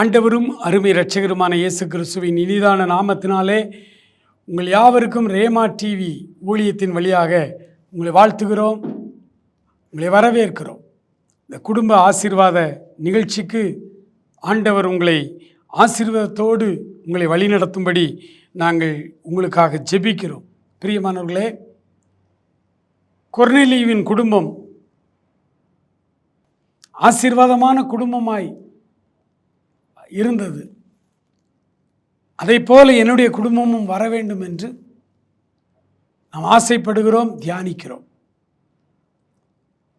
ஆண்டவரும் அருமை இரட்சகருமான இயேசு கிறிஸ்துவின் இனிதான நாமத்தினாலே உங்கள் யாவருக்கும் ரேமா டிவி ஊழியத்தின் வழியாக உங்களை வாழ்த்துகிறோம் உங்களை வரவேற்கிறோம். இந்த குடும்ப ஆசீர்வாத நிகழ்ச்சிக்கு ஆண்டவர் உங்களை ஆசீர்வாதத்தோடு உங்களை வழிநடத்தும்படி நாங்கள் உங்களுக்காக ஜெபிக்கிறோம். பிரியமானவர்களே கொர்னேலியுவின் குடும்பம் ஆசீர்வாதமான குடும்பமாய் இருந்தது. அதை போல என்னுடைய குடும்பமும் வர வேண்டும் என்று நாம் ஆசைப்படுகிறோம் தியானிக்கிறோம்.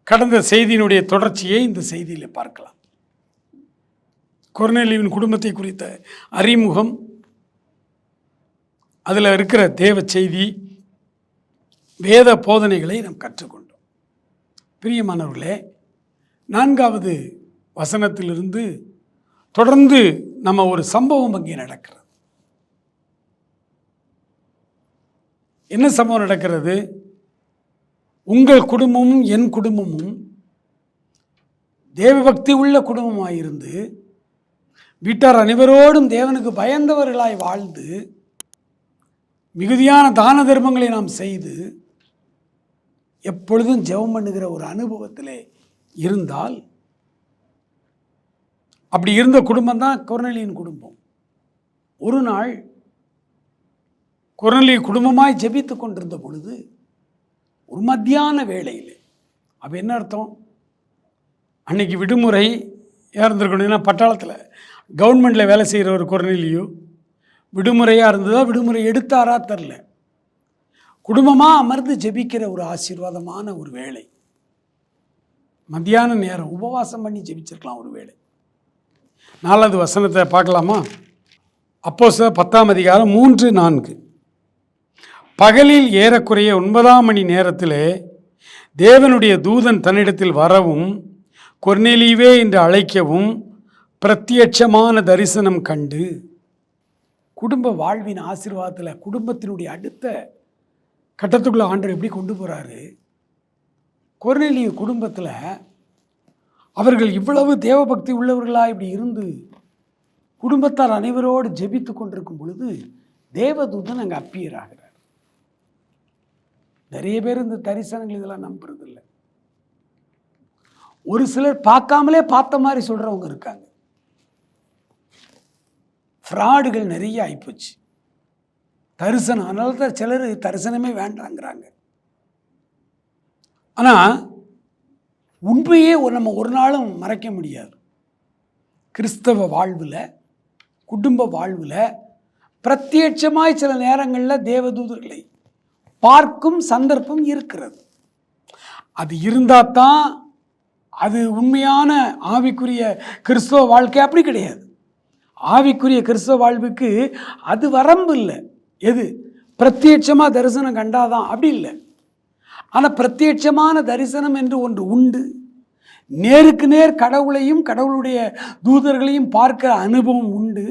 கடந்த செய்தியினுடைய தொடர்ச்சியை இந்த செய்தியில் பார்க்கலாம். கொர்னேலியின் குடும்பத்தை குறித்த அறிமுகம் அதில் இருக்கிற தேவ செய்தி வேத போதனைகளை நாம் கற்றுக்கொண்டோம். பிரியமானவர்களே நான்காவது வசனத்திலிருந்து தொடர்ந்து நம்ம ஒரு சம்பவம் அங்கே நடக்கிறது. என்ன சம்பவம் நடக்கிறது? உங்கள் குடும்பமும் என் குடும்பமும் தேவபக்தி உள்ள குடும்பமாயிருந்து வீட்டார் அனைவரோடும் தேவனுக்கு பயந்தவர்களாய் வாழ்ந்து மிகுதியான தான தர்மங்களை நாம் செய்து எப்பொழுதும் ஜெபம் பண்ணுகிற ஒரு அனுபவத்திலே இருந்தால் அப்படி இருந்த குடும்பம் தான் கொர்னலியின் குடும்பம். ஒரு நாள் கொர்னலி குடும்பமாய் ஜெபித்து கொண்டிருந்த பொழுது ஒரு மத்தியான வேளையில் அப்போ என்ன அர்த்தம்? அன்னைக்கு விடுமுறை இருந்திருக்கணும் பட்டாளத்தில் கவர்மெண்ட்டில் வேலை செய்கிற ஒரு குரநிலையோ விடுமுறையாக இருந்ததா விடுமுறை எடுத்தாரா தெரில குடும்பமாக அமர்ந்து ஜெபிக்கிற ஒரு ஆசீர்வாதமான ஒரு வேலை மத்தியான நேரம் உபவாசம் பண்ணி ஜெபிச்சிருக்கலாம் ஒரு வேலை நாலாவது வசனத்தை பார்க்கலாமா? அப்போ சார் பத்தாம் அதிகாரம் மூன்று நான்கு. பகலில் ஏறக்குறைய ஒன்பதாம் மணி நேரத்திலே தேவனுடைய தூதன் தன்னிடத்தில் வரவும் கொர்நெலிவே என்று அழைக்கவும் பிரத்யட்சமான தரிசனம் கண்டு குடும்ப வாழ்வின் ஆசீர்வாதத்தில் குடும்பத்தினுடைய அடுத்த கட்டத்துக்குள்ளே ஆண்டவர் எப்படி கொண்டு போகிறாரு கொர்நேலிய குடும்பத்தில் அவர்கள் இவ்வளவு தேவபக்தி உள்ளவர்களாக இப்படி இருந்து குடும்பத்தார் அனைவரோடு ஜெபித்து கொண்டிருக்கும் பொழுது தேவதூதன் அங்கே அப்பியர் ஆகிறார் நிறைய பேர் இந்த தரிசனங்கள் இதெல்லாம் நம்புறதில்லை. ஒரு சிலர் பார்க்காமலே பார்த்த மாதிரி சொல்கிறவங்க இருக்காங்க. ஃப்ராடுகள் நிறைய ஆகிப்போச்சு தரிசனம் அதனால தான் சிலர் தரிசனமே வேண்டாங்கிறாங்க. ஆனால் உண்மையே ஒரு நம்ம ஒரு நாளும் மறைக்க முடியாது. கிறிஸ்தவ வாழ்வில் குடும்ப வாழ்வில் பிரத்யட்சமாய் சில நேரங்களில் தேவதூதர்களை பார்க்கும் சந்தர்ப்பம் இருக்கிறது. அது இருந்தால் தான் அது உண்மையான ஆவிக்குரிய கிறிஸ்தவ வாழ்க்கை அப்படி கிடையாது. ஆவிக்குரிய கிறிஸ்தவ வாழ்வுக்கு அது வரம்பு இல்லை எது? பிரத்யட்சமாக தரிசனம் கண்டாதான். அப்படி இல்லை. ஆனால் பிரத்யட்சமான தரிசனம் என்று ஒன்று உண்டு. நேருக்கு நேர் கடவுளையும் கடவுளுடைய தூதர்களையும் பார்க்கிற அனுபவம் உண்டு.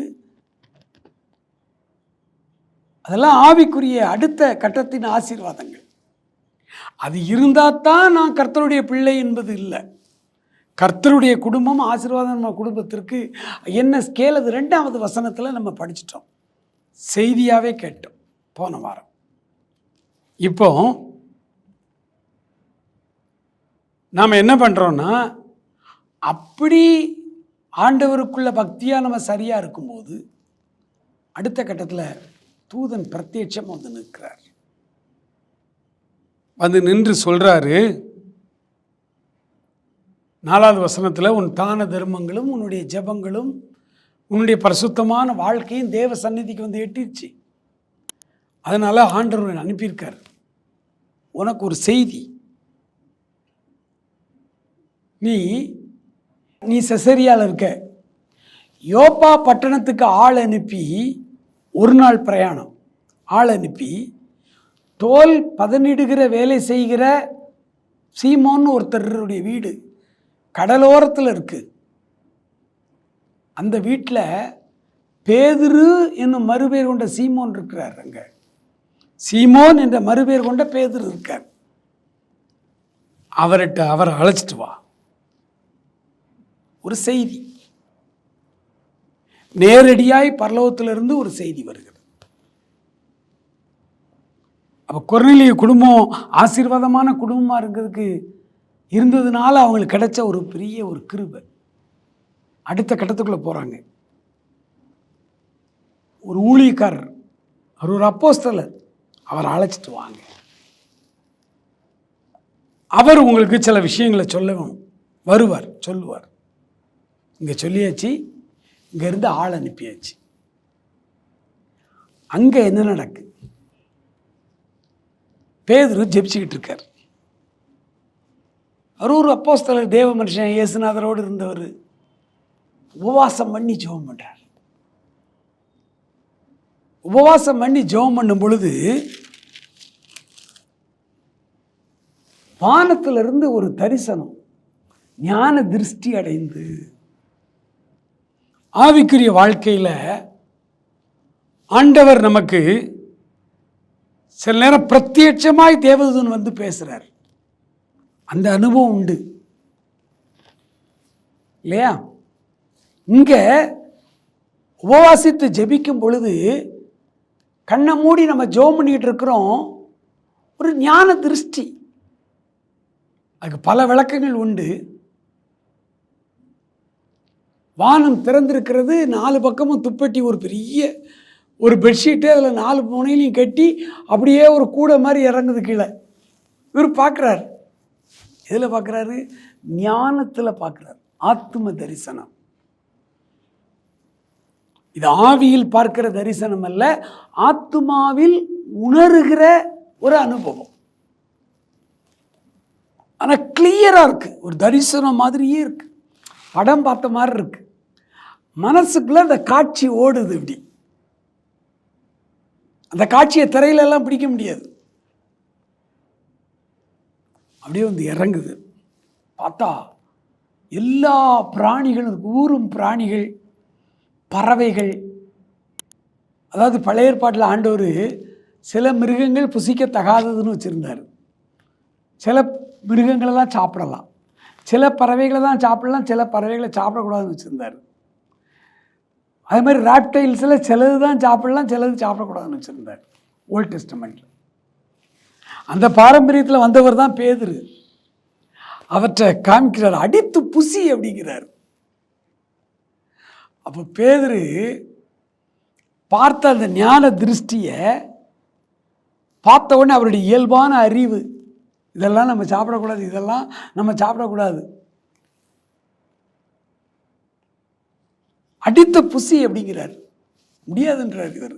அதெல்லாம் ஆவிக்குரிய அடுத்த கட்டத்தின் ஆசீர்வாதங்கள். அது இருந்தால் தான் நான் கர்த்தருடைய பிள்ளை என்பது இல்லை. கர்த்தருடைய குடும்பம் ஆசீர்வாதம் நம்ம குடும்பத்திற்கு என்ன ஸ்கேல் அது ரெண்டாவது வசனத்தில் நம்ம படிச்சிட்டோம். செய்தியாகவே கேட்டோம் போன வாரம். இப்போ நாம் என்ன பண்ணுறோன்னா அப்படி ஆண்டவருக்குள்ள பக்தியாக நம்ம சரியாக இருக்கும்போது அடுத்த கட்டத்தில் தூதன் பிரத்யட்சம் வந்து நிற்கிறார். வந்து நின்று சொல்கிறாரு நாலாவது வசனத்தில் உன் தான தர்மங்களும் உன்னுடைய ஜெபங்களும் உன்னுடைய பரிசுத்தமான வாழ்க்கையும் தேவ சந்நிதிக்கு வந்து எட்டிருச்சு. அதனால் ஆண்டவர் அனுப்பியிருக்கார். உனக்கு ஒரு செய்தி நீ நீ செசரியால் இருக்க. யோப்பா பட்டணத்துக்கு ஆள் அனுப்பி ஒரு நாள் பிரயாணம். ஆள் அனுப்பி தோல் பதனிடுகிற வேலை செய்கிற சீமோன்னு ஒருத்தருடைய வீடு கடலோரத்தில் இருக்குது அந்த வீட்டில் பேதுரு என்னும் மறுபேர் கொண்ட சீமோன் இருக்கிறார் அங்கே. சீமோன் என்ற மறுபேர் கொண்ட பேதுரு இருக்கார். அவர்கிட்ட அவரை அழைச்சிட்டு வா. ஒரு செய்தி. நேரடியாய் பரலோகத்திலிருந்து ஒரு செய்தி வருகிறது. அப்போ குரநிலைய குடும்பம் ஆசீர்வாதமான குடும்பமாக இருக்கிறதுக்கு இருந்ததுனால அவங்களுக்கு கிடைச்ச ஒரு பெரிய ஒரு கிருபை. அடுத்த கட்டத்துக்குள்ளே போகிறாங்க ஒரு ஊழியக்காரர் அவர் ஒரு அப்போஸ்தலர் அவரை அழைச்சிட்டு வாங்க. அவர் உங்களுக்கு சில விஷயங்களை சொல்லவும் வருவார் சொல்லுவார். இங்கே சொல்லியாச்சு இங்கேருந்து ஆள் அனுப்பியாச்சு. அங்கே என்ன நடக்கு? பேதுரு ஜெபிச்சுக்கிட்டு இருக்கார். அவர் ஒரு அப்போஸ்தலர் தேவ மனுஷன் இயேசுநாதரோடு இருந்தவர் உபவாசம் பண்ணி ஜெபம் பண்ணுறார் உபவாசம் பண்ணி ஜெபம் பண்ணும் பொழுது வானத்திலிருந்து ஒரு தரிசனம் ஞான திருஷ்டி அடைந்து ஆவிக்குரிய வாழ்க்கையில் ஆண்டவர் நமக்கு சில நேரம் பிரத்யட்சமாய் தேவதூதன் வந்து பேசுகிறார் அந்த அனுபவம் உண்டு. இல்லையா? இங்கே உபவாசித்து ஜெபிக்கும் பொழுது கண்ணை மூடி நம்ம ஜெபம் பண்ணிக்கிட்டு இருக்கிறோம். ஒரு ஞான திருஷ்டி. அதுக்கு பல விளக்கங்கள் உண்டு. வானம் திறந்திருக்கிறது நாலு பக்கமும் துப்பட்டி ஒரு பெரிய ஒரு பெட்ஷீட்டு அதில் நாலு முனையிலையும் கட்டி அப்படியே ஒரு கூடை மாதிரி இறங்குது கீழே. இவர் பார்க்குறாரு எதில் பார்க்குறாரு ஞானத்தில் பார்க்குறாரு ஆத்ம தரிசனம். இது ஆவியில் பார்க்கிற தரிசனம் அல்ல ஆத்மாவில் உணர்கிற ஒரு அனுபவம். ஆனால் கிளியராக இருக்குது ஒரு தரிசனம் மாதிரியே இருக்குது படம் பார்த்த மாதிரி இருக்குது மனசுக்குள்ள அந்த காட்சி ஓடுது இப்படி. அந்த காட்சியை திரையிலெல்லாம் பிடிக்க முடியாது. அப்படியே வந்து இறங்குது. பார்த்தா எல்லா பிராணிகளும் ஊரும் பிராணிகள் பறவைகள் அதாவது பழைய ஏற்பாட்டில் ஆண்டவர் சில மிருகங்கள் புசிக்கத்தகாததுன்னு வச்சுருந்தார். சில மிருகங்களை தான் சாப்பிடலாம். சில பறவைகளை தான் சாப்பிடலாம் சில பறவைகளை சாப்பிடக்கூடாதுன்னு வச்சுருந்தார். அதே மாதிரி ராப்டைல்ஸில் சிலது தான் சாப்பிடலாம் சிலது சாப்பிடக்கூடாதுன்னு வச்சுருந்தார். ஓல்ட் டெஸ்டமெண்ட்டில் அந்த பாரம்பரியத்தில் வந்தவர் தான் பேதுரு. அவற்றை காமிக்கிறார் அடித்து புசி அப்படிங்கிறார். அப்போ பேதுரு பார்த்த அந்த ஞான திருஷ்டியை பார்த்த உடனே அவருடைய இயல்பான அறிவு இதெல்லாம் நம்ம சாப்பிடக்கூடாது இதெல்லாம் நம்ம சாப்பிடக்கூடாது. அடித்த புசி அப்படிங்கிறார். முடியாதுன்றார் இவர்.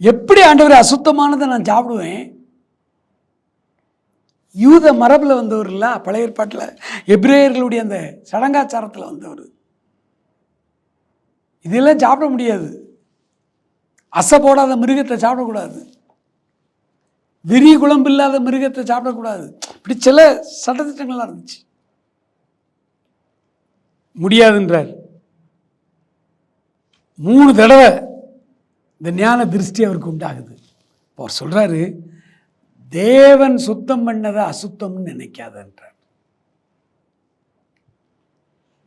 எப்படி ஆண்டவர் அசுத்தமானதை நான் சாப்பிடுவேன்? யூத மரபில் வந்தவர் இல்ல பழைய ஏற்பாட்டில். எப்ரேயர்களுடைய அந்த சடங்காச்சாரத்தில் வந்தவர். இதெல்லாம் சாப்பிட முடியாது. அசை போடாத மிருகத்தை சாப்பிடக்கூடாது. விரி குழம்பு இல்லாத மிருகத்தை சாப்பிடக்கூடாது. இப்படி சில சட்டத்திட்டங்கள்லாம் இருந்துச்சு. முடியாதுன்றார். மூணு தடவை இந்த ஞான திருஷ்டி அவருக்கு உண்டாகுது. இப்போ அவர் சொல்கிறாரு தேவன் சுத்தம் பண்ணதை அசுத்தம்னு நினைக்காதன்றார்.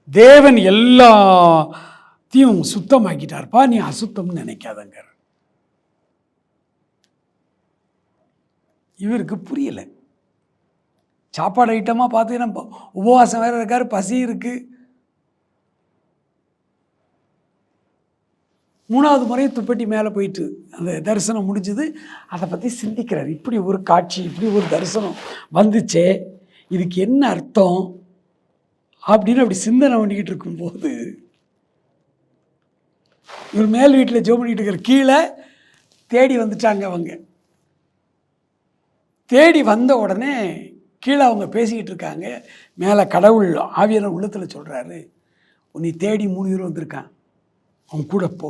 தேவன் எல்லாத்தையும் சுத்தமாக்கிட்டார்ப்பா நீ அசுத்தம்னு நினைக்காதங்கிற. இவருக்கு புரியலை. சாப்பாடு ஐட்டமாக பார்த்து நம்ம உபவாசம் வேறு இருக்கார் பசி இருக்குது மூணாவது முறை துப்பட்டி மேலே போயிட்டு அந்த தரிசனம் முடிஞ்சது. அதை பற்றி சிந்திக்கிறார். இப்படி ஒரு காட்சி இப்படி ஒரு தரிசனம் வந்துச்சே இதுக்கு என்ன அர்த்தம் அப்படின்னு அப்படி சிந்தனை பண்ணிக்கிட்டு இருக்கும்போது இவர் மேல் வீட்டில் ஜோ பண்ணிக்கிட்டு இருக்கிற கீழே தேடி வந்துட்டாங்க அவங்க. தேடி வந்த உடனே கீழே அவங்க பேசிக்கிட்டு இருக்காங்க. மேலே கடவுள் ஆவியான உள்ளத்தில் சொல்கிறாரு உன்னை தேடி மூணு பேர் வந்திருக்கான் அவன் கூட போ.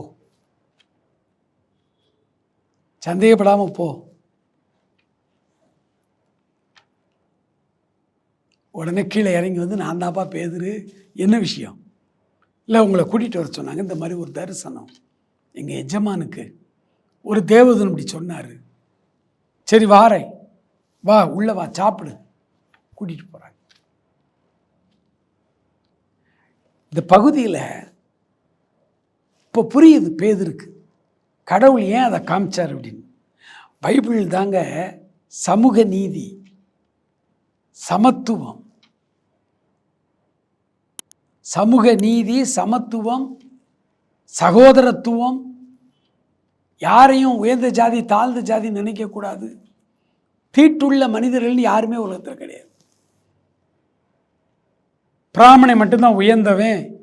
சந்தேகப்படாமல் போ. உடனே கீழே இறங்கி வந்து நான் தான்ப்பா பேதுரு என்ன விஷயம்? இல்லை உங்களை கூட்டிகிட்டு வர சொன்னாங்க இந்த மாதிரி ஒரு தரிசனம். எங்கள் எஜமானுக்கு ஒரு தேவதன் இப்படி சொன்னார். சரி வாரேன். வா உள்ள வா சாப்பிடு. கூட்டிகிட்டு போகிறாங்க இந்த பகுதியில் இப்போ புரியுது பேதிருக்கு. கடவுள் ஏன் அதை காமிச்சார் அப்படின்னு? பைபிள் தாங்க சமூக நீதி சமத்துவம். சமூக நீதி சமத்துவம் சகோதரத்துவம். யாரையும் உயர்ந்த ஜாதி தாழ்ந்த ஜாதி நினைக்கக்கூடாது தீட்டுள்ள மனிதர்கள்னு யாருமே உலகத்தில் கிடையாது. பிராமணை மட்டும்தான் உயர்ந்தவன்.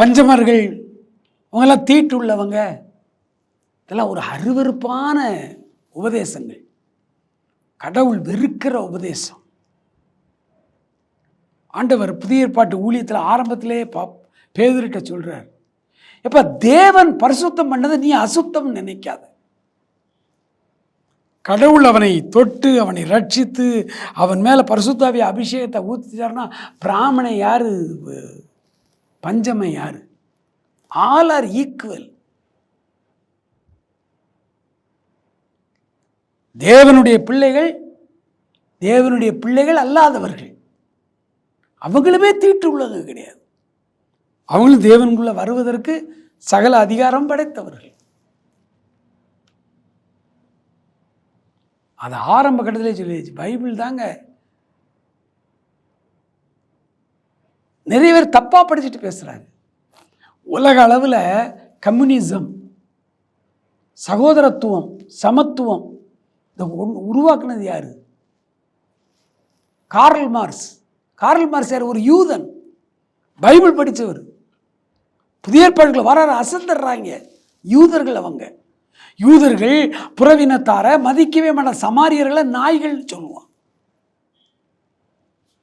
பஞ்சமர்கள் அவங்கெல்லாம் தீட்டுள்ளவங்க. இதெல்லாம் ஒரு அருவருப்பான உபதேசங்கள். கடவுள் வெறுக்கிற உபதேசம். ஆண்டவர் புதிய ஏற்பாட்டு ஊழியத்தில் ஆரம்பத்திலே பா பேதர்கிட்ட சொல்கிறார் எப்போ தேவன் பரிசுத்தம் பண்ணதை நீ அசுத்தம் நினைக்காத. கடவுள் அவனை தொட்டு அவனை ரட்சித்து அவன் மேலே பரிசுத்தாவிய அபிஷேகத்தை ஊற்றிச்சார்னா பிராமணை யார்? பஞ்சமை யாரு? ஆல் ஆர் ஈக்குவல் தேவனுடைய பிள்ளைகள் தேவனுடைய பிள்ளைகள் அல்லாதவர்கள். அவங்களுமே தீட்டு உள்ளது கிடையாது. அவங்களும் தேவனுக்குள்ள வருவதற்கு சகல அதிகாரம் படைத்தவர்கள். அது ஆரம்ப கட்டத்திலே சொல்லியாச்சு. பைபிள் தாங்க. நிறைய பேர் தப்பாக படிச்சுட்டு பேசுகிறாங்க உலக அளவில் கம்யூனிசம் சகோதரத்துவம் சமத்துவம் இந்த உருவாக்குனது யார்? கார்ல் மார்ஸ் கார்ல் மார்ஸ் யார்? ஒரு யூதன். பைபிள் படித்தவர் புதிய ஏற்பாடுகளை வர அசந்துடுறாங்க யூதர்கள் அவங்க. யூதர்கள் புறவினத்தாரை மதிக்கவே மாட்ட சமாரியர்களை நாய்கள் சொல்லுவான்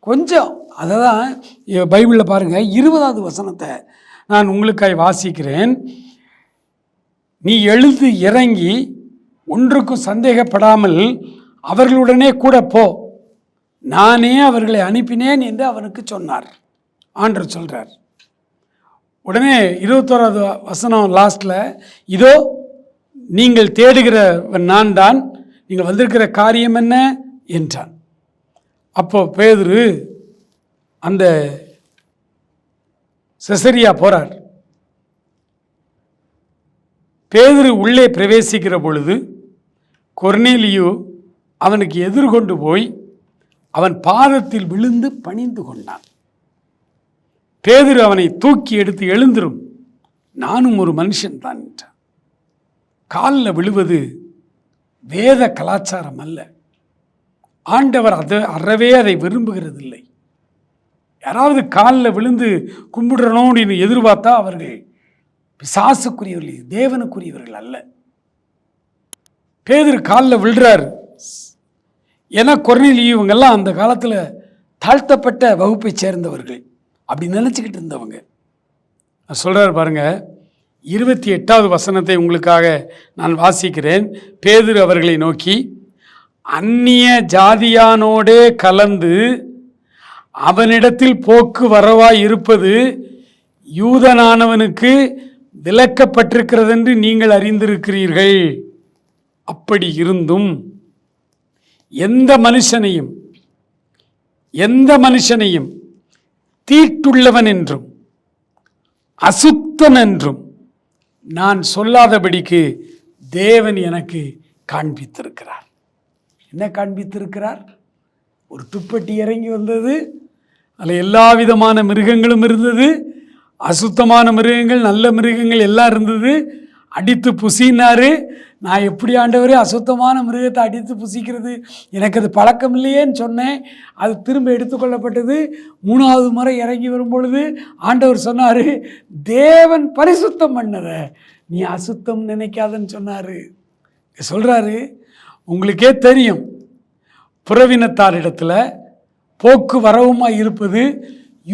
கொஞ்சம் அதை தான் பைபிளில் பாருங்கள் இருபதாவது வசனத்தை நான் உங்களுக்காய் வாசிக்கிறேன். நீ எழுந்து இறங்கி ஒன்றுக்கும் சந்தேகப்படாமல் அவர்களுடனே கூட போ. நானே அவர்களை அனுப்பினேன் என்று அவனுக்கு சொன்னார். ஆண்டர் சொல்கிறார் உடனே இருபத்தோராவது வசனம் லாஸ்ட்டில் இதோ நீங்கள் தேடுகிறவன் நான் தான் நீங்கள் வந்திருக்கிற காரியம் என்ன? என்றான். அப்போ பேதுரு அந்த செசரியா போறார். பேதுரு உள்ளே பிரவேசிக்கிற பொழுது கொர்னேலியோ அவனுக்கு எதிர்கொண்டு போய் அவன் பாதத்தில் விழுந்து பணிந்து கொண்டான். பேதுரு அவனை தூக்கி எடுத்து எழுந்திரும். நானும் ஒரு மனுஷன் தான் என்றான். காலில் விழுவது வேத கலாச்சாரம் அல்ல. ஆண்டவர் அதை அறவே அதை விரும்புகிறதில்லை. யாராவது காலில் விழுந்து கும்பிடுறணும் அப்படின்னு எதிர்பார்த்தா அவர்கள் பிசாசுக்குரியவர்கள் தேவனுக்குரியவர்கள் அல்ல. பேதர் காலில் விழுறாரு. ஏன்னா கொர்னிலி இவங்கெல்லாம் அந்த காலத்தில் தாழ்த்தப்பட்ட வகுப்பை சேர்ந்தவர்கள் அப்படி நினச்சிக்கிட்டு இருந்தவங்க. நான் சொல்கிறார் பாருங்கள் இருபத்தி எட்டாவது வசனத்தை உங்களுக்காக நான் வாசிக்கிறேன். பேதர் அவர்களை நோக்கி அந்நிய ஜாதியானோடே கலந்து அவனிடத்தில் போக்கு வரவாய் இருப்பது யூதனானவனுக்கு விலக்கப்பட்டிருக்கிறதென்று நீங்கள் அறிந்திருக்கிறீர்கள். அப்படி இருந்தும் எந்த மனுஷனையும் எந்த மனுஷனையும் தீட்டுள்ளவன் என்றும் அசுத்தன் என்றும் நான் சொல்லாதபடிக்கு தேவன் எனக்கு காண்பித்திருக்கிறார். என்ன காண்பித்திருக்கிறார்? ஒரு துப்பட்டி இறங்கி வந்தது அதில் எல்லா விதமான மிருகங்களும் இருந்தது. அசுத்தமான மிருகங்கள் நல்ல மிருகங்கள் எல்லாம் இருந்தது. அடித்து புசினார். நான் எப்படி ஆண்டவரே அசுத்தமான மிருகத்தை அடித்து புசிக்கிறது? எனக்கு அது பழக்கம் இல்லையேன்னு சொன்னேன். அது திரும்ப எடுத்துக்கொள்ளப்பட்டது மூணாவது முறை இறங்கி வரும்பொழுது ஆண்டவர் சொன்னார் தேவன் பரிசுத்தம் பண்ணத நீ அசுத்தம் நினைக்காதன்னு சொன்னார். சொல்கிறாரு உங்களுக்கே தெரியும் புறவினத்தாரிடத்தில் போக்கு வரவுமாய் இருப்பது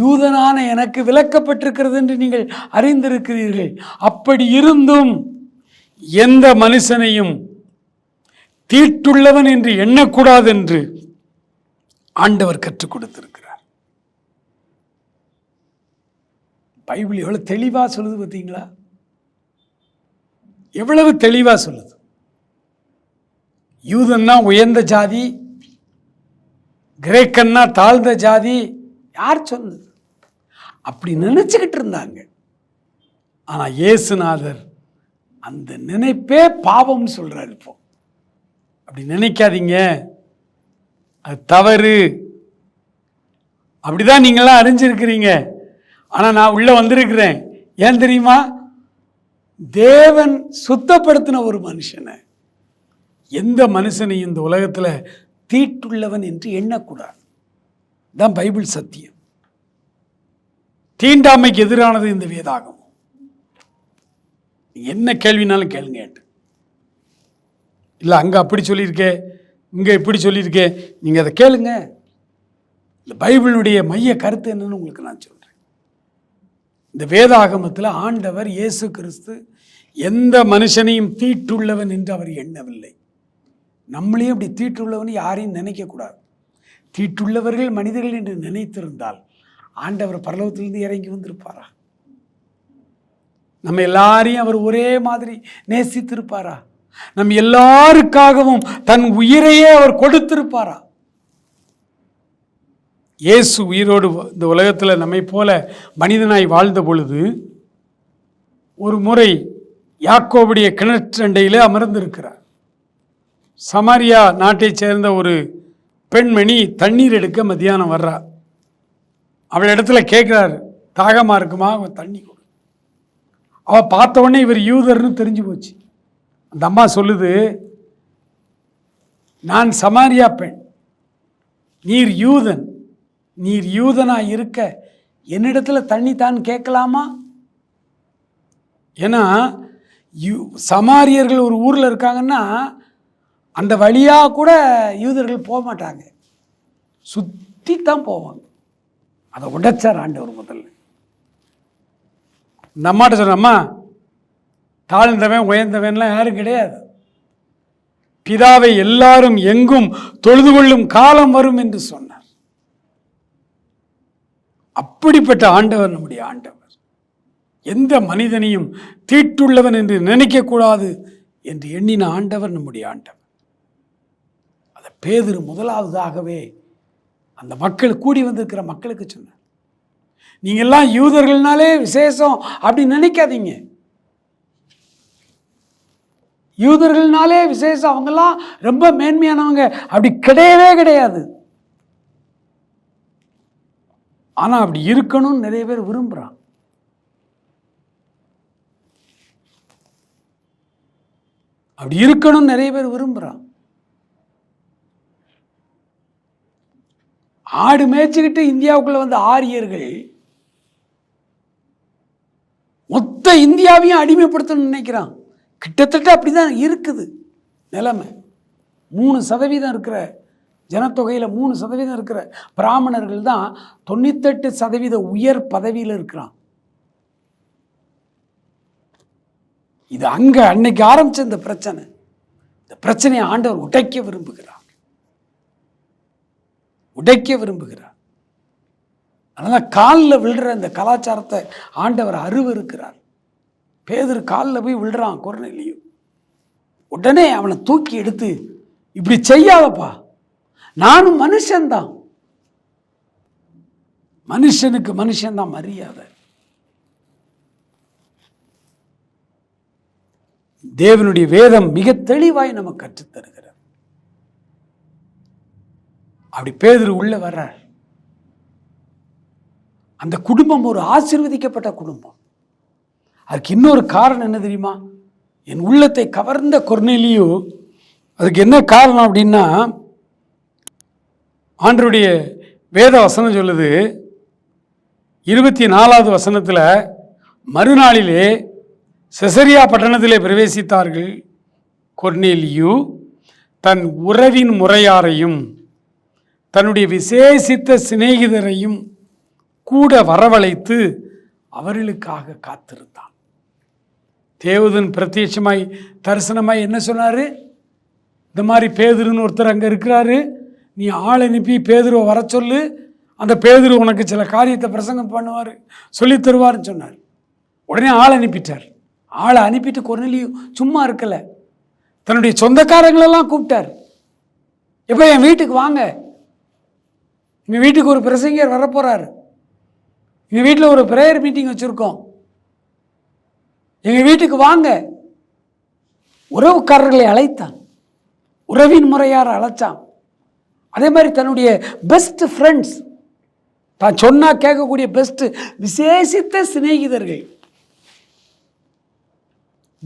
யூதனான எனக்கு விளக்கப்பட்டிருக்கிறது என்று நீங்கள் அறிந்திருக்கிறீர்கள். அப்படி இருந்தும் எந்த மனுஷனையும் தீட்டுள்ளவன் என்று எண்ணக்கூடாது என்று ஆண்டவர் கற்றுக் கொடுத்திருக்கிறார். பைபிள் எவ்வளவு தெளிவா சொல்லுது பார்த்தீங்களா? எவ்வளவு தெளிவா சொல்லுது? யூதன்னா உயர்ந்த ஜாதி கிரேக்கன்னா தாழ்ந்த ஜாதி யார் சொன்னது? அப்படி நினச்சிக்கிட்டு இருந்தாங்க. ஆனால் இயேசுநாதர் அந்த நினைப்பே பாவம்னு சொல்கிறார் இப்போ. அப்படி நினைக்காதீங்க. அது தவறு. அப்படிதான் நீங்களாம் அறிஞ்சிருக்கிறீங்க. ஆனால் நான் உள்ளே வந்திருக்கிறேன். ஏன் தெரியுமா? தேவன் சுத்தப்படுத்தின ஒரு மனுஷனை. எந்த மனுஷனையும் இந்த உலகத்தில் தீட்டுள்ளவன் என்று எண்ணக்கூடாது. தான் பைபிள் சத்தியம். தீண்டாமைக்கு எதிரானது இந்த வேதாகம் என்ன கேள்வினாலும் கேளுங்க என்கிட்ட. இல்லை அங்கே அப்படி சொல்லியிருக்கே இங்கே இப்படி சொல்லியிருக்கே நீங்கள் அதை கேளுங்க. இந்த பைபிளுடைய மைய கருத்து என்னன்னு உங்களுக்கு நான் சொல்கிறேன் இந்த வேதாகமத்தில் ஆண்டவர் இயேசு கிறிஸ்து எந்த மனுஷனையும் தீட்டுள்ளவன் என்று அவர் எண்ணவில்லை. நம்மளையும் அப்படி தீட்டுள்ளவன் யாரையும் நினைக்கக்கூடாது. தீட்டுள்ளவர்கள் மனிதர்கள் என்று நினைத்திருந்தால் ஆண்டவர் பரலோகத்திலிருந்து இறங்கி வந்திருப்பாரா? நம்ம எல்லாரையும் அவர் ஒரே மாதிரி நேசித்திருப்பாரா? நம் எல்லாருக்காகவும் தன் உயிரையே அவர் கொடுத்திருப்பாரா? இயேசு உயிரோடு இந்த உலகத்தில் நம்மை போல மனிதனாய் வாழ்ந்த பொழுது ஒரு முறை யாக்கோவுடைய கிணற்றண்டையிலே அமர்ந்திருக்கிறார். சமாரியா நாட்டைச் சேர்ந்த ஒரு பெண்மணி தண்ணீர் எடுக்க மத்தியானம் வர்றா. அவள் இடத்துல கேட்குறாரு தாகமாக இருக்குமா? அவன் தண்ணி கொடு. அவள் பார்த்த உடனே இவர் யூதர்னு தெரிஞ்சு போச்சு. அந்த அம்மா சொல்லுது நான் சமாரியா பெண். நீர் யூதன். நீர் யூதனாக இருக்க என்னிடத்துல தண்ணி தான் கேட்கலாமா? ஏன்னா யூ சமாரியர்கள் ஒரு ஊரில் இருக்காங்கன்னா அந்த வழியாக கூட யூதர்கள் போக மாட்டாங்க. சுற்றி தான் போவாங்க. அதை உடைச்சார் ஆண்டவர் முதல்ல. இந்த அம்மாட்ட சொன்னம்மா தாழ்ந்தவன் உயர்ந்தவன்லாம் யாரும் கிடையாது. பிதாவை எல்லாரும் எங்கும் தொழுது கொள்ளும் காலம் வரும் என்று சொன்னார். அப்படிப்பட்ட ஆண்டவர் நம்முடைய ஆண்டவர். எந்த மனிதனையும் தீட்டுள்ளவன் என்று நினைக்கக்கூடாது என்று எண்ணின ஆண்டவர் நம்முடைய ஆண்டவர். பேதிரு முதலாவதாகவே அந்த மக்கள் கூடி வந்திருக்கிற மக்களுக்கு சொன்னார். நீங்கள்லாம் யூதர்கள்னாலே விசேஷம் அப்படின்னு நினைக்காதீங்க. யூதர்கள்னாலே விசேஷம் அவங்கெல்லாம் ரொம்ப மேன்மையானவங்க. அப்படி கிடையவே கிடையாது. ஆனால் அப்படி இருக்கணும்னு நிறைய பேர் விரும்புகிறான் அப்படி இருக்கணும்னு நிறைய பேர் விரும்புகிறான் ஆடு மேய்ச்சிக்கிட்டு இந்தியாவுக்குள்ள வந்த ஆரியர்கள் மொத்த இந்தியாவையும் அடிமைப்படுத்தணும்னு நினைக்கிறான். கிட்டத்தட்ட அப்படிதான் இருக்குது நிலைமை. மூணு சதவீதம் இருக்கிற ஜனத்தொகையில் மூணு சதவீதம் இருக்கிற பிராமணர்கள் தான் தொண்ணூத்தெட்டு சதவீத உயர் பதவியில் இருக்கிறான். இது அங்கே அன்னைக்கு ஆரம்பிச்ச இந்த பிரச்சனை. இந்த பிரச்சனையை ஆண்டவர் உடைக்க விரும்புகிறார். உடைக்க விரும்புகிறார். அதனால் காலில் விழுற இந்த கலாச்சாரத்தை ஆண்டவர் அருவருக்கிறார். பேதர் காலில் போய் விழுறான் குரநிலையும் உடனே அவனை தூக்கி எடுத்து இப்படி செய்யாதப்பா. நானும் மனுஷன்தான். மனுஷனுக்கு மனுஷன்தான் மரியாதை. தேவனுடைய வேதம் மிக தெளிவாய் நமக்கு கற்றுத்தருகிறது. அப்படி பேதர் உள்ள வர்றார். அந்த குடும்பம் ஒரு ஆசிர்வதிக்கப்பட்ட குடும்பம். அதுக்கு இன்னொரு காரணம் என்ன தெரியுமா? என் உள்ளத்தை கவர்ந்த கொர்நேலியோ அதுக்கு என்ன காரணம் அப்படின்னா ஆண்டருடைய வேத வசனம் சொல்லுது இருபத்தி நாலாவது வசனத்தில் மறுநாளிலே செசரியா பட்டணத்திலே பிரவேசித்தார்கள் கொர்னேலியு தன் உறவின் முறையாரையும். தன்னுடைய விசேஷித்த சிநேகிதரையும் கூட வரவழைத்து அவர்களுக்காக காத்திருந்தான். தேவதன் பிரத்யட்சமாய் தரிசனமாய் என்ன சொன்னார்? இந்த மாதிரி பேதுருன்னு ஒருத்தர் அங்கே இருக்கிறாரு. நீ ஆள் அனுப்பி பேதுருவை வர சொல்லு. அந்த பேதுரு உனக்கு சில காரியத்தை பிரசங்கம் பண்ணுவார் சொல்லி தருவார்னு சொன்னார். உடனே ஆள் அனுப்பிட்டார். ஆளை அனுப்பிட்டு கொர்நேலியும் சும்மா இருக்கல. தன்னுடைய சொந்தக்காரங்களெல்லாம் கூப்பிட்டார். எப்போ என் வீட்டுக்கு வாங்க. எங்கள் வீட்டுக்கு ஒரு பிரசங்கர் வரப்போகிறாரு எங்கள் வீட்டில் ஒரு ப்ரேயர் மீட்டிங் வச்சுருக்கோம். எங்கள் வீட்டுக்கு வாங்க. உறவுக்காரர்களை அழைத்தான். உறவின் முறையார் அழைச்சான். அதே மாதிரி தன்னுடைய பெஸ்ட் ஃப்ரெண்ட்ஸ் தான் சொன்னால் கேட்கக்கூடிய பெஸ்ட்டு விசேஷித்த சிநேகிதர்கள்.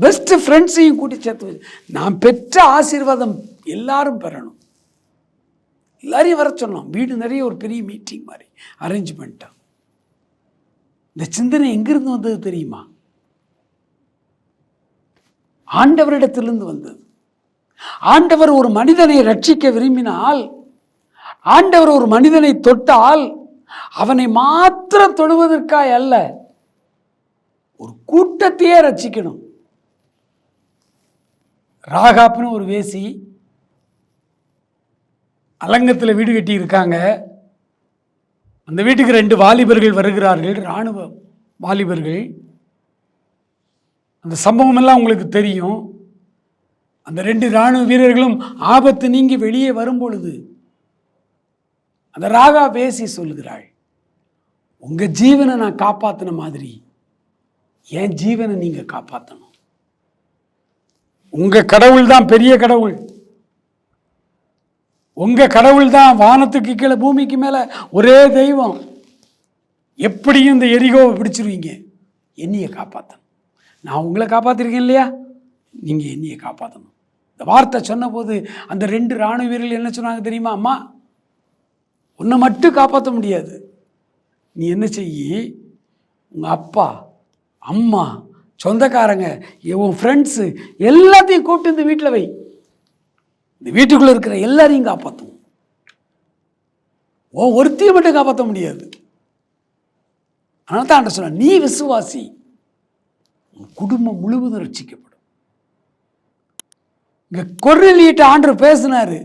பெஸ்ட் ஃப்ரெண்ட்ஸையும் கூட்டி சேர்த்து நான் பெற்ற ஆசீர்வாதம் எல்லாரும் பெறணும். எல்லாரையும் வர சொன்னோம். வீடு நிறைய ஒரு பெரிய மீட்டிங் மாதிரி அரேஞ்ச் பண்ணிட்டான் இந்த சிந்தனை எங்கிருந்து வந்தது தெரியுமா? ஆண்டவரிடத்திலிருந்து வந்தது. ஆண்டவர் ஒரு மனிதனை ரட்சிக்க விரும்பினால் ஆண்டவர் ஒரு மனிதனை தொட்டால் அவனை மாத்திரம் தொழுவதற்காய் அல்ல ஒரு கூட்டத்தையே ரட்சிக்கணும். ராகாப்னு ஒரு வேசி அலங்கத்தில் வீடு கட்டி இருக்காங்க அந்த வீட்டுக்கு ரெண்டு வாலிபர்கள் வருகிறார்கள் இராணுவ வாலிபர்கள். அந்த சம்பவம் எல்லாம் உங்களுக்கு தெரியும். அந்த ரெண்டு இராணுவ வீரர்களும் ஆபத்து நீங்கி வெளியே வரும் பொழுது அந்த ராகா பேசி சொல்லுகிறாள் உங்க ஜீவனை நான் காப்பாத்தின மாதிரி என் ஜீவனை நீங்க காப்பாற்றணும் உங்க கடவுள் தான் பெரிய கடவுள். உங்கள் கடவுள் தான் வானத்துக்கு கீழே பூமிக்கு மேலே ஒரே தெய்வம். எப்படியும் இந்த எரிகோவை பிடிச்சிருவீங்க? என்னையை காப்பாற்றணும் நான் உங்களை காப்பாற்றிருக்கேன் இல்லையா? நீங்கள் என்னையை காப்பாற்றணும் இந்த வார்த்தை சொன்னபோது அந்த ரெண்டு ராணுவ வீரர்கள் என்ன சொன்னாங்க தெரியுமா அம்மா? உன்னை மட்டும் காப்பாற்ற முடியாது. நீ என்ன செய்யி? உங்கள் அப்பா அம்மா சொந்தக்காரங்க உன் ஃப்ரெண்ட்ஸு எல்லாத்தையும் கூப்பிட்டு இந்த வீட்டில் வை. இந்த வீட்டுக்குள்ளே இருக்கிற எல்லாரையும் காப்பாற்றும் ஓ ஒருத்தையை மட்டும் காப்பாற்ற முடியாது. அதனால தான் ஆண்ட சொன்ன நீ விசுவாசி உன் குடும்பம் முழுவதும் ரட்சிக்கப்படும். இங்க கொர்நெலியிட்ட ஆண்டு பேசினார்.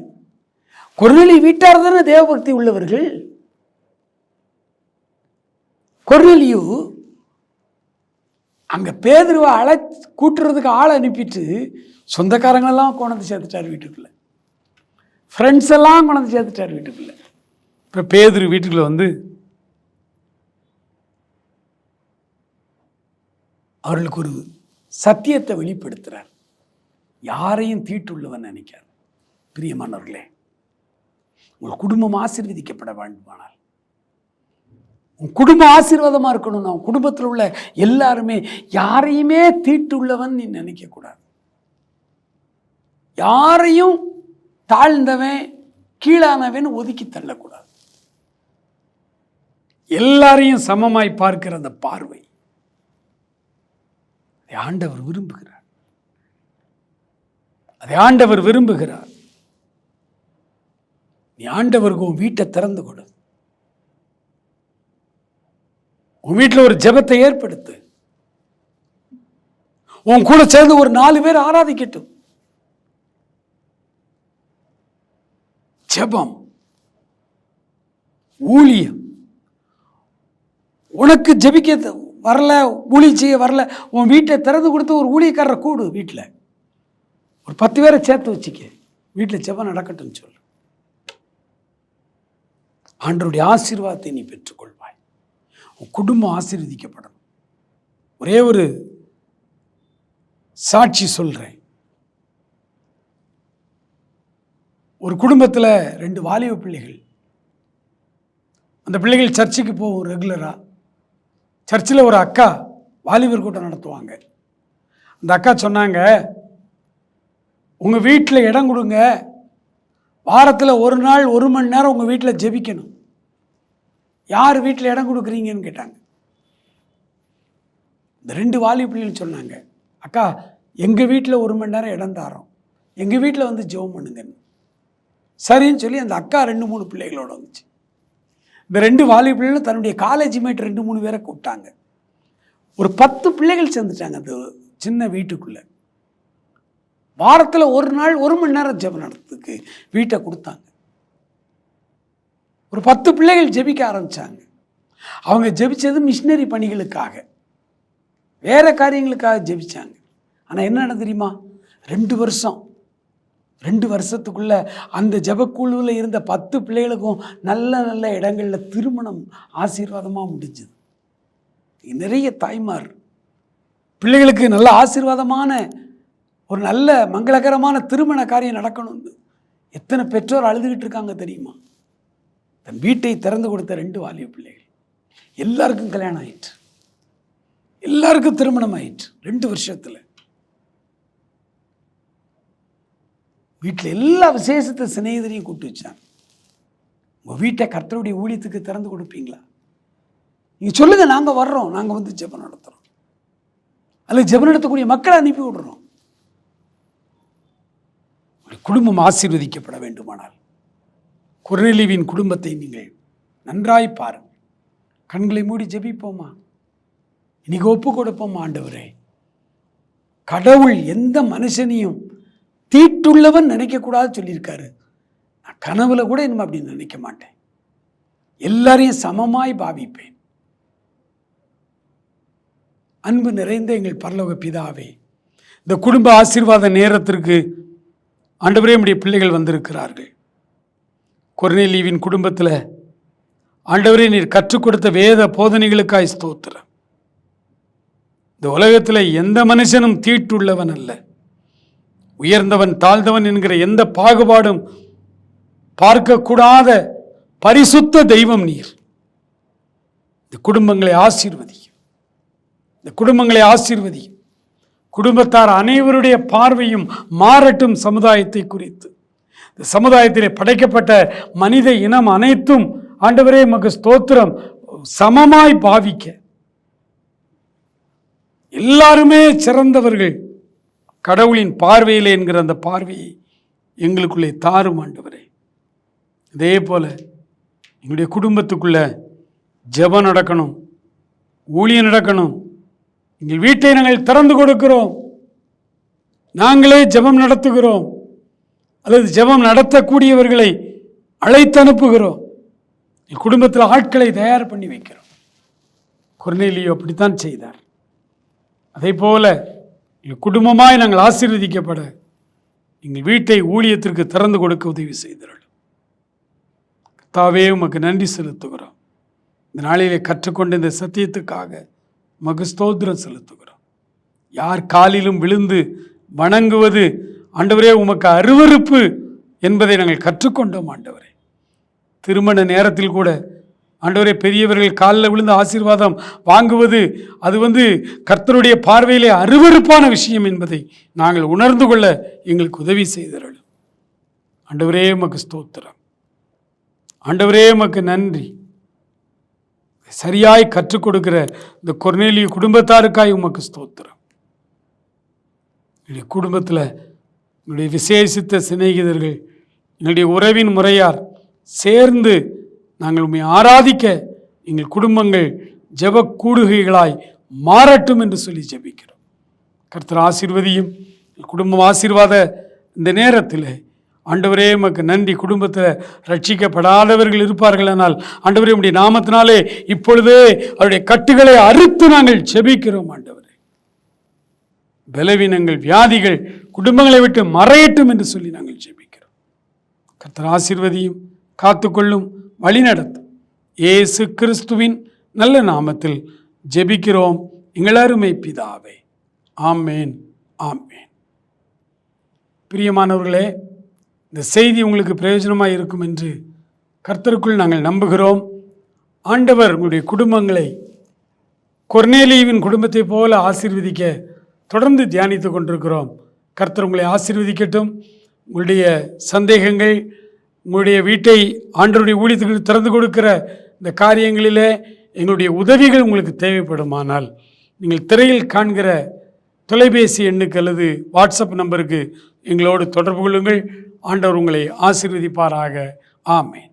கொர்நெலி வீட்டார் தானே தேவபக்தி உள்ளவர்கள். கொர்நெலியு அங்க பேதருவை அழை கூட்டுறதுக்கு ஆளை அனுப்பிட்டு சொந்தக்காரங்களெல்லாம் கொண்டு சேர்த்துட்டார் வீட்டுக்குள்ள. ஃப்ரெண்ட்ஸ் எல்லாம் கொண்டாந்து சேர்த்துட்டார் வீட்டுக்குள்ள. இப்போ பேதுரு வீட்டுக்குள்ள வந்து அவர்களுக்கு ஒரு சத்தியத்தை வெளிப்படுத்துறார். யாரையும் தீட்டுள்ளவன் நினைக்கார். பிரியமானவர்களே உங்கள் குடும்பம் ஆசீர்வதிக்கப்பட வேண்டுமானால் உன் குடும்பம் ஆசீர்வாதமா இருக்கணும் உன் குடும்பத்தில் உள்ள எல்லாருமே யாரையுமே தீட்டுள்ளவன் நீ நினைக்கக்கூடாது யாரையும் தாழ்ந்தவன் கீழானவன் ஒதுக்கி தள்ளக்கூடாது. எல்லாரையும் சமமாய் பார்க்கிற அந்த பார்வை அதை ஆண்டவர் விரும்புகிறார். அதை ஆண்டவர் விரும்புகிறார். நீ ஆண்டவருக்கு உன் வீட்டை திறந்து கொடு. உன் வீட்டில் ஒரு ஜெபத்தை ஏற்படுத்து. உன் கூட சேர்ந்து ஒரு நாலு பேர் ஆராதிக்கட்டும். ஜெபம் ஊழியம். உனக்கு ஜெபிக்க வரல ஊழி செய்ய வரல உன் வீட்டை திறந்து கொடுத்து ஒரு ஊழியக்காரரை கூடு வீட்டில் ஒரு பத்து பேரை சேர்த்து வச்சுக்க. வீட்டில் ஜெபம் நடக்கட்டும்னு சொல்லு. ஆண்டருடைய ஆசீர்வாதத்தை நீ பெற்றுக்கொள்வாய். உன் குடும்பம் ஆசீர்வதிக்கப்படும். ஒரே ஒரு சாட்சி சொல்கிறேன் ஒரு குடும்பத்தில் ரெண்டு வாலிப பிள்ளைகள். அந்த பிள்ளைகள் சர்ச்சுக்கு போகும் ரெகுலராக சர்ச்சில் ஒரு அக்கா வாலிபர் கூட்டம் நடத்துவாங்க. அந்த அக்கா சொன்னாங்க உங்கள் வீட்டில் இடம் கொடுங்க. வாரத்தில் ஒரு நாள் ஒரு மணி நேரம் உங்கள் வீட்டில் ஜெபிக்கணும். யார் வீட்டில் இடம் கொடுக்குறீங்கன்னு கேட்டாங்க. இந்த ரெண்டு வாலி பிள்ளைகள் சொன்னாங்க அக்கா எங்கள் வீட்டில் ஒரு மணி நேரம் இடம் தாரோம். எங்கள் வீட்டில் வந்து ஜெபம் பண்ணுங்கன்னு. சரின்னு சொல்லி அந்த அக்கா ரெண்டு மூணு பிள்ளைகளோடு வந்துச்சு. இந்த ரெண்டு வாலி பிள்ளைகளும் தன்னுடைய காலேஜ் மேட் ரெண்டு மூணு பேரை கூப்பிட்டாங்க. ஒரு பத்து பிள்ளைகள் சேர்ந்துட்டாங்க அந்த சின்ன வீட்டுக்குள்ளே. வாரத்தில் ஒரு நாள் ஒரு மணி நேரம் ஜெபம் நடத்துறதுக்கு வீட்டை கொடுத்தாங்க. ஒரு பத்து பிள்ளைகள் ஜெபிக்க ஆரம்பித்தாங்க அவங்க ஜெபிச்சது மிஷினரி பணிகளுக்காக. வேற காரியங்களுக்காக ஜெபிச்சாங்க. ஆனால் என்ன தெரியுமா? ரெண்டு வருஷம் ரெண்டு வருஷத்துக்குள்ள அந்த ஜபக்குழுவில் இருந்த பத்து பிள்ளைகளுக்கும் நல்ல நல்ல இடங்களில் திருமணம் ஆசீர்வாதமாக முடிஞ்சுது. நிறைய தாய்மார். பிள்ளைகளுக்கு நல்ல ஆசீர்வாதமான ஒரு நல்ல மங்களகரமான திருமண காரியம் நடக்கணும்னு எத்தனை பெற்றோர் அழுதுகிட்டு இருக்காங்க தெரியுமா? தன் வீட்டை திறந்து கொடுத்த ரெண்டு வாலிய பிள்ளைகள். எல்லாருக்கும் கல்யாணம் ஆயிற்று. எல்லாருக்கும் திருமணம் ஆயிற்று. ரெண்டு வருஷத்தில். வீட்டில் எல்லா விசேஷத்தை சிநேகிதரையும் கூப்பிட்டு வச்சாங்க. உங்கள் வீட்டை கர்த்தருடைய ஊழியத்துக்கு திறந்து கொடுப்பீங்களா? நீங்கள் சொல்லுங்கள் நாங்கள் வர்றோம். நாங்கள் வந்து ஜெபம் நடத்துகிறோம் அல்லது ஜெபம் நடத்தக்கூடிய மக்களை அனுப்பி விடுறோம். குடும்பம் ஆசீர்வதிக்கப்பட வேண்டுமானால் குரநெலிவின் குடும்பத்தை நீங்கள் நன்றாய் பாருங்கள். கண்களை மூடி ஜெபிப்போமா? இன்னைக்கு ஒப்பு கொடுப்போமா ஆண்டவரே? கடவுள் எந்த மனுஷனையும் தீட்டுள்ளவன் நினைக்கக்கூடாது சொல்லியிருக்காரு. நான் கனவுல கூட இனிமே அப்படி நினைக்க மாட்டேன். எல்லாரையும் சமமாய் பாவிப்பேன். அன்பு நிறைந்த எங்கள் பரலோக பிதாவே இந்த குடும்ப ஆசீர்வாத நேரத்திற்கு ஆண்டவரே நம்முடைய பிள்ளைகள் வந்திருக்கிறார்கள். கொர்நேலிவின் குடும்பத்தில் ஆண்டவரே நீர் கற்றுக் கொடுத்த வேத போதனைகளுக்காய் ஸ்தோத்திரம். இந்த உலகத்தில் எந்த மனுஷனும் தீட்டுள்ளவன் அல்ல. உயர்ந்தவன் தாழ்ந்தவன் என்கிற எந்த பாகுபாடும் பார்க்கக்கூடாத பரிசுத்த தெய்வம் நீர். இந்த குடும்பங்களை ஆசீர்வதியும். இந்த குடும்பங்களை ஆசீர்வதியும். குடும்பத்தார் அனைவருடைய பார்வையும் மாறட்டும் சமுதாயத்தை குறித்து. இந்த சமுதாயத்திலே படைக்கப்பட்ட மனித இனம் அனைத்தும் ஆண்டவரே மகு ஸ்தோத்திரம். சமமாய் பாவிக்க. எல்லாருமே சிறந்தவர்கள். கடவுளின் பார்வையில் என்கிற அந்த பார்வையை எங்களுக்குள்ளே தாரும் ஆண்டவரே. அதே போல் எங்களுடைய குடும்பத்துக்குள்ள ஜெபம் நடக்கணும் ஊழியம் நடக்கணும் எங்கள் வீட்டை நாங்கள் திறந்து கொடுக்கிறோம் நாங்களே ஜெபம் நடத்துகிறோம் அல்லது ஜெபம் நடத்தக்கூடியவர்களை அழைத்து அனுப்புகிறோம் என் குடும்பத்தில் ஆட்களை தயார் பண்ணி வைக்கிறோம். கொர்நேலியோ அப்படித்தான் செய்தார். அதே போல எங்கள் குடும்பமாய் நாங்கள் ஆசீர்வதிக்கப்பட எங்கள் வீட்டை ஊழியத்திற்கு திறந்து கொடுக்க உதவி செய்தார்கள். தாவே உமக்கு நன்றி செலுத்துகிறோம். இந்த நாளிலே கற்றுக்கொண்ட இந்த சத்தியத்துக்காக உமக்கு ஸ்தோத்திரம் செலுத்துகிறோம். யார் காலிலும் விழுந்து வணங்குவது ஆண்டவரே உமக்கு அருவருப்பு என்பதை நாங்கள் கற்றுக்கொண்டோம் ஆண்டவரே. திருமண நேரத்தில் கூட ஆண்டவரே பெரியவர்கள் காலில் விழுந்து ஆசீர்வாதம் வாங்குவது அது வந்து கர்த்தருடைய பார்வையிலே அருவருப்பான விஷயம் என்பதை நாங்கள் உணர்ந்து கொள்ள எங்களுக்கு உதவி செய்தார்கள் ஆண்டவரே உமக்கு ஸ்தோத்திரம். ஆண்டவரே மக்கு நன்றி. சரியாய் கற்றுக் கொடுக்கிற இந்த கொர்நேலிய குடும்பத்தாருக்காய் உமக்கு ஸ்தோத்திரம். என்னுடைய குடும்பத்தில் என்னுடைய விசேஷித்த சிநேகிதர்கள் என்னுடைய உறவின் முறையார் சேர்ந்து நாங்கள் உண்மை ஆராதிக்க எங்கள் குடும்பங்கள் ஜெப கூடுகைகளாய் மாறட்டும் என்று சொல்லி ஜெபிக்கிறோம். கர்த்தர் ஆசீர்வதியும். எங்கள் குடும்பம் ஆசீர்வாத இந்த நேரத்தில் ஆண்டவரே உமக்கு நன்றி. குடும்பத்தில் ரட்சிக்கப்படாதவர்கள் இருப்பார்கள் ஆனால் ஆண்டவரே உடைய நாமத்தினாலே இப்பொழுதே அவருடைய கட்டுகளை அறுத்து நாங்கள் ஜெபிக்கிறோம் ஆண்டவரே. பலவீனங்கள் வியாதிகள் குடும்பங்களை விட்டு மறையட்டும் என்று சொல்லி நாங்கள் ஜெபிக்கிறோம். கர்த்தர் ஆசீர்வதியும் காத்துக்கொள்ளும். வழிநடத்தும். இயேசு கிறிஸ்துவின் நல்ல நாமத்தில் ஜெபிக்கிறோம். எங்களருமை பிதாவே. ஆமேன். ஆமேன். பிரியமானவர்களே இந்த செய்தி உங்களுக்கு பிரயோஜனமாக இருக்கும் என்று கர்த்தருக்குள் நாங்கள் நம்புகிறோம். ஆண்டவர் உங்களுடைய குடும்பங்களை கொர்னேலியுவின் குடும்பத்தைப் போல ஆசீர்வதிக்க தொடர்ந்து தியானித்து கொண்டிருக்கிறோம். கர்த்தர் உங்களை ஆசீர்வதிக்கட்டும். உங்களுடைய சந்தேகங்கள் உங்களுடைய வீட்டை ஆண்டருடைய ஊழியத்துக்கு திறந்து கொடுக்கிற இந்த காரியங்களிலே எங்களுடைய உதவிகள் உங்களுக்கு தேவைப்படுமானால் நீங்கள் திரையில் காண்கிற தொலைபேசி எண்ணுக்கு அல்லது வாட்ஸ்அப் நம்பருக்கு எங்களோடு தொடர்பு கொள்ளுங்கள். ஆண்டவர் உங்களை ஆசீர்வதிப்பாராக. ஆமேன்.